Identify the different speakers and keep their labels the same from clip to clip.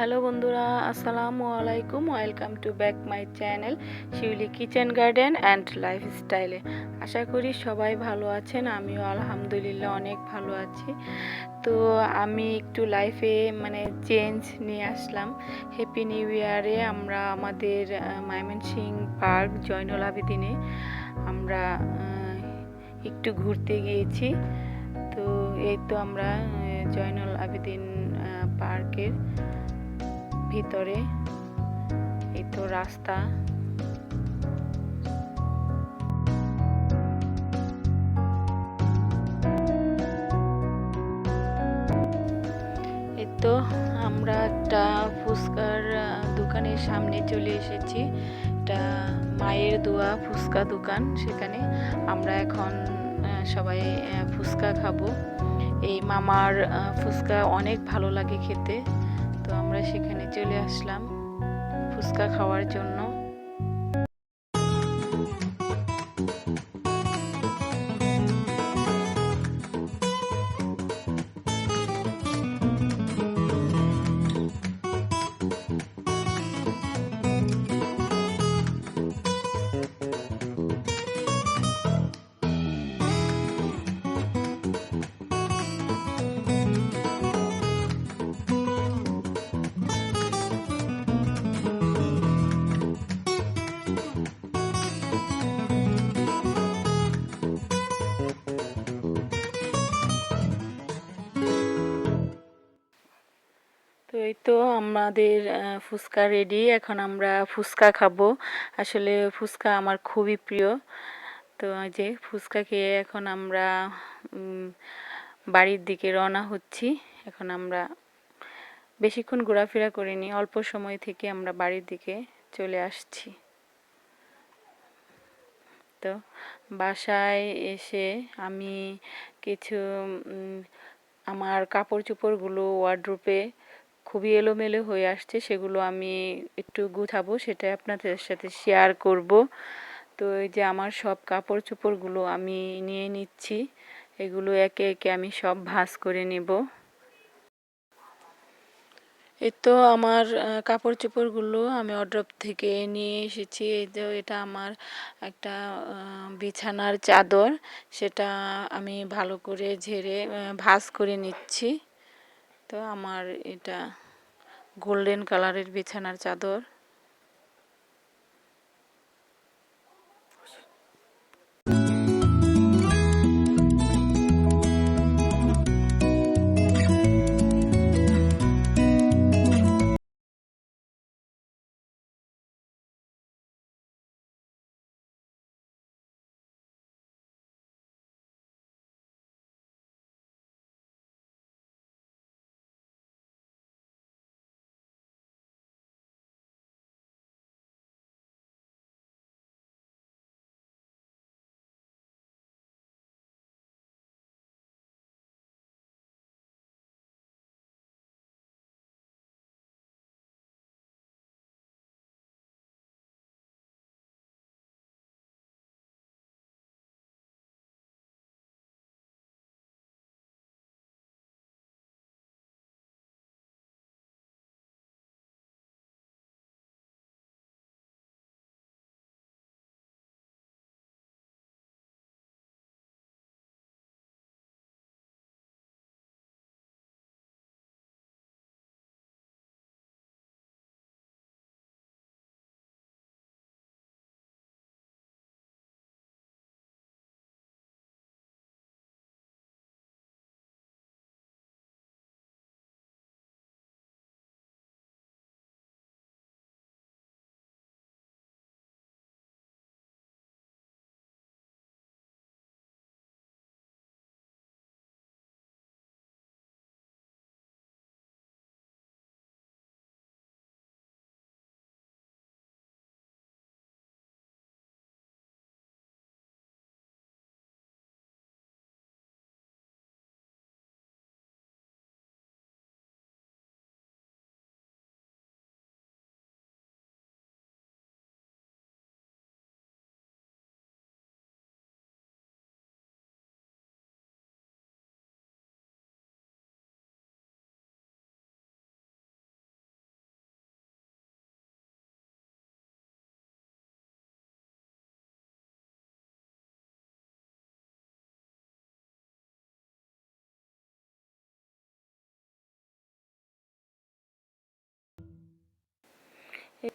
Speaker 1: Hello বন্ধুরা, আসসালামু আলাইকুম। Welcome to back my channel Shiuli kitchen garden and লাইফস্টাইলে আশা করি সবাই ভালো আছেন, আমিও আলহামদুলিল্লাহ অনেক ভালো আছি। তো আমি একটু লাইফে মানে চেঞ্জ নিয়ে আসলাম। হ্যাপি নিউ ইয়ারে আমরা আমাদের সিং পার্ক জয়নুল আবেদিনে আমরা একটু ঘুরতে গিয়েছি। তো এই তো আমরা জয়নুল আবেদিন পার্কের ভিতরে, এই তো রাস্তা। তো আমরা একটা ফুচকার দোকানের সামনে চলে এসেছি। এটা মায়ের দোয়া, ফুচকা দোকান সেখানে। আমরা এখন সবাই ফুচকা খাব। এই মামার ফুচকা অনেক ভালো লাগে খেতে। আমরা সেখানে চলে আসলাম ফুচকা খাওয়ার জন্য। তো এই তো আমাদের ফুচকা রেডি এখন আমরা ফুচকা খাব। আসলে ফুচকা আমার খুবই প্রিয়। তো যে ফুচকা খেয়ে এখন আমরা বাড়ির দিকে রওনা হচ্ছি। এখন আমরা বেশিক্ষণ ঘোরাফেরা করিনি, অল্প সময় থেকে আমরা বাড়ির দিকে চলে আসছি। তো বাসায় এসে আমি কিছু আমার কাপড় চোপড়গুলো ওয়ার্ড্রোপে খুবই এলোমেলো হয়ে আসছে, সেগুলো আমি একটু গুছাবো সেটা আপনাদের সাথে শেয়ার করব। তো এই যে আমার সব কাপড় চোপড়গুলো আমি নিয়ে নিচ্ছি, এগুলো একে একে আমি সব ভাঁজ করে নেব। এই তো আমার কাপড় চোপড়গুলো আমি অর্ডার থেকে নিয়ে এসেছি। এই যে এটা আমার একটা বিছানার চাদর, সেটা আমি ভালো করে ঝেড়ে ভাঁজ করে নিচ্ছি। তো আমার এটা গোল্ডেন কালারের বিছানার চাদর।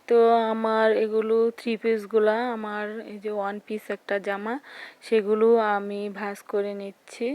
Speaker 1: তো আমার এগুলো থ্রি পিসগুলা আমার এই যে ওয়ান পিস একটা জামা, সেগুলো আমি ভাঁজ করে নিচ্ছি।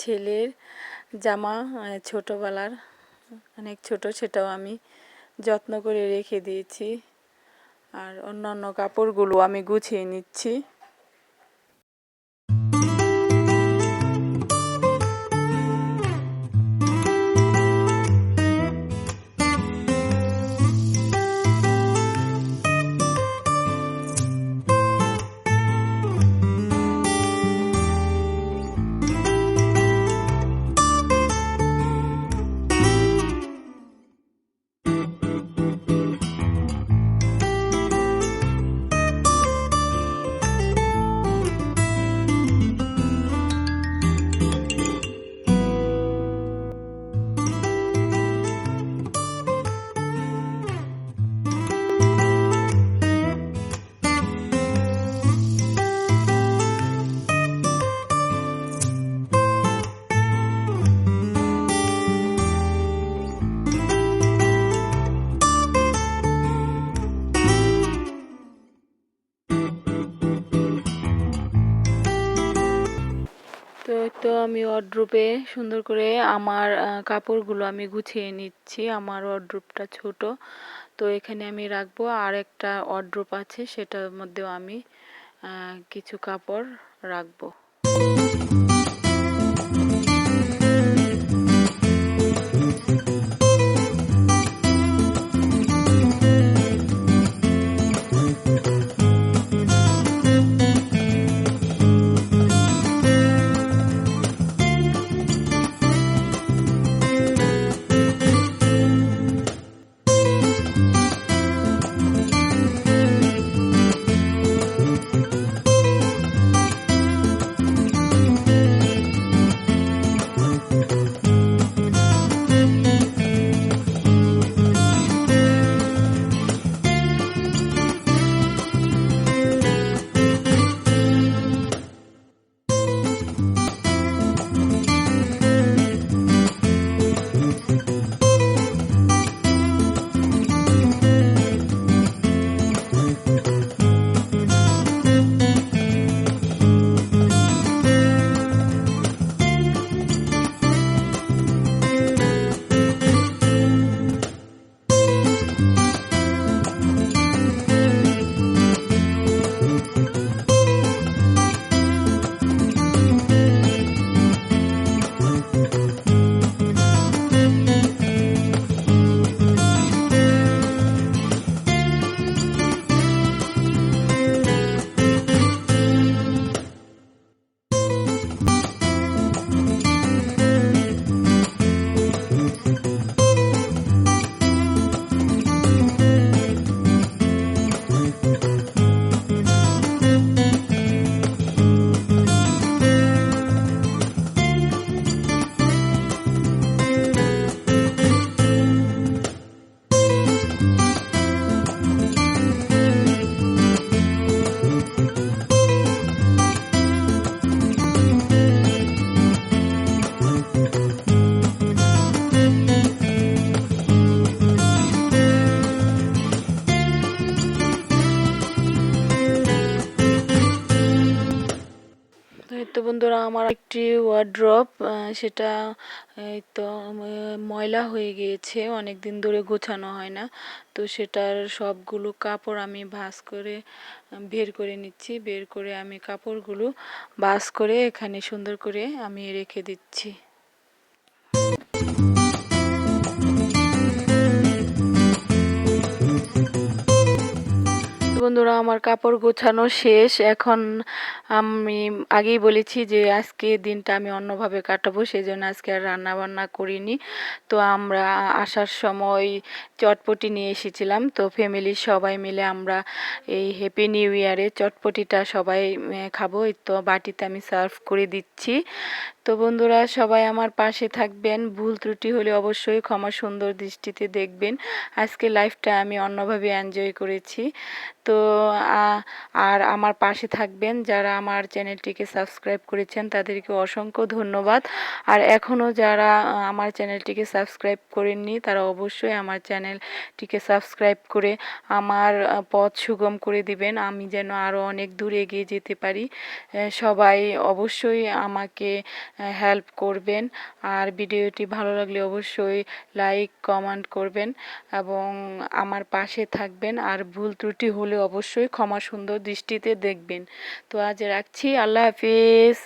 Speaker 1: ছেলের জামা ছোটোবেলার অনেক ছোট, সেটাও আমি যত্ন করে রেখে দিয়েছি। আর অন্যান্য কাপড়গুলো আমি গুছিয়ে নিচ্ছি। আমি ওয়ার্ড্রোপে সুন্দর করে আমার কাপড়গুলো আমি গুছিয়ে নিচ্ছি। আমার ওয়ার্ড্রোপটা ছোট। তো এখানে আমি রাখব। আর একটা ওয়ার্ড্রোপ আছে, সেটার মধ্যেও আমি কিছু কাপড় রাখব। আমার একটি ওয়ার্ড্রপ সেটা তো ময়লা হয়ে গিয়েছে অনেক দিন ধরে গোছানো হয় না। তো সেটার সবগুলো কাপড় আমি ভাস করে বের করে নিচ্ছি, বের করে আমি কাপড়গুলো ভাস করে এখানে সুন্দর করে আমি রেখে দিচ্ছি। বন্ধুরা, আমার কাপড় গোছানো শেষ। এখন আমি আগেই বলেছি যে আজকে দিনটা আমি অন্যভাবে কাটাবো সেই জন্য আজকে আর রান্না বান্না করিনি। তো আমরা আসার সময় চটপটি নিয়ে এসেছিলাম। তো ফ্যামিলির সবাই মিলে আমরা এই হ্যাপি নিউ ইয়ারে চটপটিটা সবাই খাব। তো বাটিতে আমি সার্ভ করে দিচ্ছি। তো বন্ধুরা, সবাই আমার পাশে থাকবেন। ভুল ত্রুটি হলে অবশ্যই ক্ষমা সুন্দর দৃষ্টিতে দেখবেন। আজকে লাইফটা আমি অন্যভাবে এনজয় করেছি। তো আর আমার পাশে থাকবেন যারা আমার চ্যানেলটিকে সাবস্ক্রাইব করেছেন, তাদেরকে অসংখ্য ধন্যবাদ। আর এখনও যারা আমার চ্যানেলটিকে সাবস্ক্রাইব করেননি, তারা অবশ্যই আমার চ্যানেলটিকে সাবস্ক্রাইব করে আমার পথ সুগম করে দিবেন। আমি যেন আরও অনেক দূর এগিয়ে যেতে পারি। সবাই অবশ্যই আমাকে হেল্প করবেন। আর ভিডিওটি ভালো লাগলে অবশ্যই লাইক কমেন্ট করবেন এবং আমার পাশে থাকবেন। আর ভুল ত্রুটি হলে অবশ্যই ক্ষমা সুন্দর দৃষ্টিতে দেখবেন। তো আজ রাখছি। আল্লাহ হাফিজ।